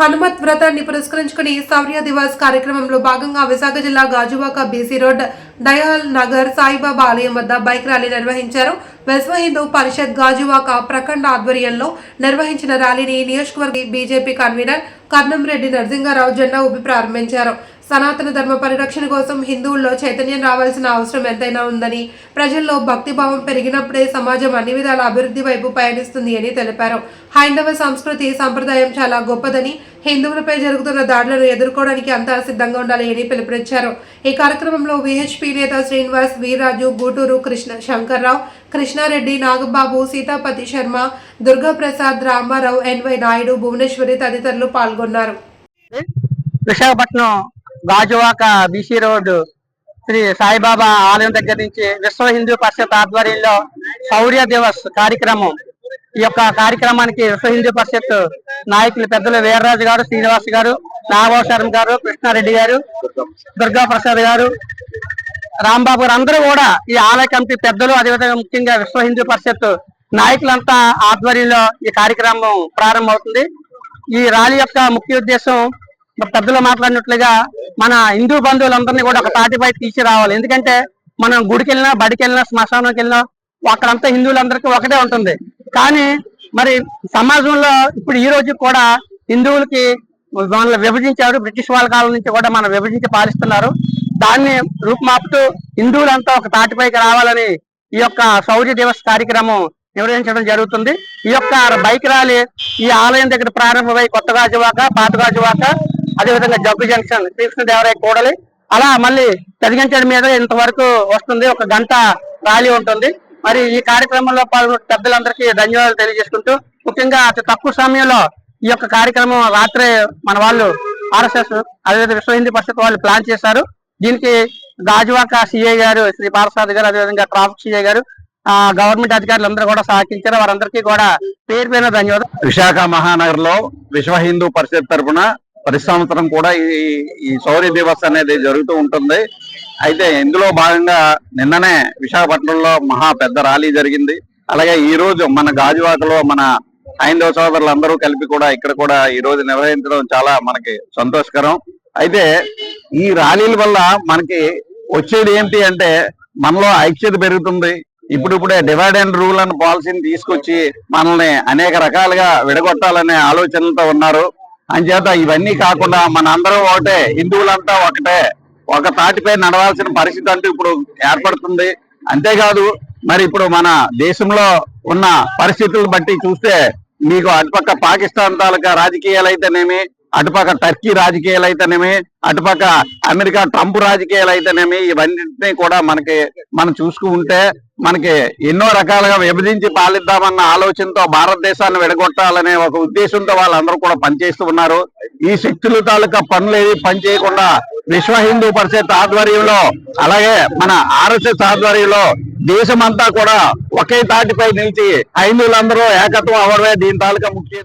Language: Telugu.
హనుమత్ వ్రతాన్ని పురస్కరించుకుని శౌర్య దివాస్ కార్యక్రమంలో భాగంగా విశాఖ జిల్లా గాజువాక బీసీ రోడ్ దయాల్ నగర్ సాయిబాబా ఆలయం వద్ద బైక్ ర్యాలీ నిర్వహించారు. విశ్వ హిందూ పరిషత్ గాజువాక ప్రఖండ ఆధ్వర్యంలో నిర్వహించిన ర్యాలీని నియోజకవర్గ బీజేపీ కన్వీనర్ కర్ణంరెడ్డి నరసింహారావు జెండా ఊపి ప్రారంభించారు. సనాతన ధర్మ పరిరక్షణ కోసం హిందువుల్లో చైతన్యం రావాల్సిన అవసరం ఎంతైనా ఉందని ప్రజల్లో భక్తిభావం పెరిగినప్పుడే సమాజం అన్ని విధాల అభివృద్ధి వైపు పయనిస్తుంది అని తెలిపారు. హైందవ సంస్కృతి సంప్రదాయం చాలా గొప్పదని హిందువులపై జరుగుతున్న దాడులను ఎదుర్కోవడానికి అంతా సిద్ధంగా ఉండాలి అని పిలుపునిచ్చారు. ఈ కార్యక్రమంలో విహెచ్పి నేత శ్రీనివాస్ వీర్రాజు గూటూరు కృష్ణ శంకర్రావు కృష్ణారెడ్డి నాగబాబు సీతాపతి శర్మ దుర్గాప్రసాద్ రామారావు ఎన్వై నాయుడు భువనేశ్వరి తదితరులు పాల్గొన్నారు. విశాఖపట్నం గాజువాక బీసీ రోడ్డు శ్రీ సాయిబాబా ఆలయం దగ్గర నుంచి విశ్వ హిందూ పరిషత్ ఆధ్వర్యంలో శౌర్య దివస్ కార్యక్రమం. ఈ యొక్క కార్యక్రమానికి విశ్వ హిందూ పరిషత్ నాయకులు పెద్దలు వీర్రాజు గారు శ్రీనివాస్ గారు నాగబాబు శర్మ గారు కృష్ణారెడ్డి గారు దుర్గా ప్రసాద్ గారు రాంబాబు గారు అందరూ కూడా ఈ ఆలయ కమిటీ పెద్దలు అదేవిధంగా ముఖ్యంగా విశ్వ హిందూ పరిషత్ నాయకులంతా ఆధ్వర్యంలో ఈ కార్యక్రమం ప్రారంభమవుతుంది. ఈ ర్యాలీ యొక్క ముఖ్య ఉద్దేశం పెద్దలు మాట్లాడినట్లుగా మన హిందూ బంధువులందరినీ కూడా ఒక తాటిపై తీసుకురావాలి. ఎందుకంటే మనం గుడికి వెళ్ళినా బడికి వెళ్ళినా శ్మశానంకి వెళ్ళినా అక్కడంతా హిందువులందరికీ ఒకటే ఉంటుంది. కానీ మరి సమాజంలో ఇప్పుడు ఈ రోజు కూడా హిందువులకి మనల్ని విభజించారు. బ్రిటిష్ వాళ్ళ కాలం నుంచి కూడా మనం విభజించి పాలిస్తున్నారు. దాన్ని రూపుమాపుతూ హిందువులంతా ఒక తాటిపైకి రావాలని ఈ యొక్క శౌర్య దివస్ కార్యక్రమం నిర్వహించడం జరుగుతుంది. ఈ యొక్క బైక్ ర్యాలీ ఈ ఆలయం దగ్గర ప్రారంభమై కొత్త గాజువాక పాత గాజువాక అదేవిధంగా జబ్బు జంక్షన్ శ్రీకృష్ణదేవరాయ కూడలి అలా మళ్ళీ పెదగంచడి మీద ఇంతవరకు వస్తుంది. ఒక గంట ర్యాలీ ఉంటుంది. మరి ఈ కార్యక్రమంలో పాల్గొన్న పెద్దలందరికీ ధన్యవాదాలు తెలియజేసుకుంటూ ముఖ్యంగా అతి తక్కువ సమయంలో ఈ యొక్క కార్యక్రమం రాత్రే మన వాళ్ళు ఆర్ఎస్ఎస్ అదేవిధంగా విశ్వ హిందూ పరిషత్ వాళ్ళు ప్లాన్ చేశారు. దీనికి గాజువాక సిఐ గారు శ్రీ పారసాద్ గారు అదేవిధంగా ట్రాఫిక్ సిఐ గారు ఆ గవర్నమెంట్ అధికారులు అందరూ కూడా సహకరించారు. వారందరికీ కూడా పేరు పేరున ధన్యవాదాలు. విశాఖ మహానగర్లో విశ్వ హిందూ పరిషత్ తరపున ప్రతి కూడా ఈ ఈ శౌర్య దివస్ అనేది జరుగుతూ ఉంటుంది. అయితే ఇందులో భాగంగా నిన్ననే విశాఖపట్నంలో మహా పెద్ద ర్యాలీ జరిగింది. అలాగే ఈ రోజు మన గాజువాకలో మన హైందవ సోదరులందరూ కలిపి కూడా ఇక్కడ కూడా ఈ రోజు నిర్వహించడం చాలా మనకి సంతోషకరం. అయితే ఈ ర్యాలీల వల్ల మనకి వచ్చేది ఏంటి అంటే మనలో ఐక్యత పెరుగుతుంది. ఇప్పుడిప్పుడే డివైడ్ అండ్ రూల్ అనే పాలసీని తీసుకొచ్చి మనల్ని అనేక రకాలుగా విడగొట్టాలనే ఆలోచనలతో ఉన్నారు. అంచేత ఇవన్నీ కాకుండా మన అందరం ఒకటే హిందువులంతా ఒకటే. ఒక తాటిపై నడవాల్సిన పరిస్థితి అంటూ ఇప్పుడు ఏర్పడుతుంది. అంతేకాదు మరి ఇప్పుడు మన దేశంలో ఉన్న పరిస్థితులను బట్టి చూస్తే మీకు అటుపక్క పాకిస్తాన్ తాలూకా రాజకీయాలు అయితేనేమి అటుపక్క టర్కీ రాజకీయాలు అయితేనేమి అటుపక్క అమెరికా ట్రంప్ రాజకీయాలు అయితేనేమి ఇవన్నింటినీ కూడా మనకి మనం చూసుకుంటే మనకి ఎన్నో రకాలుగా విభజించి పాలిద్దామన్న ఆలోచనతో భారతదేశాన్ని విడగొట్టాలనే ఒక ఉద్దేశంతో వాళ్ళందరూ కూడా పనిచేస్తూ ఉన్నారు. ఈ శక్తుల తాలూకా పనులు ఏవి పనిచేయకుండా విశ్వ హిందూ పరిషత్ ఆధ్వర్యంలో అలాగే మన ఆర్ఎస్ఎస్ ఆధ్వర్యంలో దేశమంతా కూడా ఒకే తాటిపై నిలిచి హైందువులందరూ ఏకత్వం అవడమే దీని తాలూకా ముఖ్య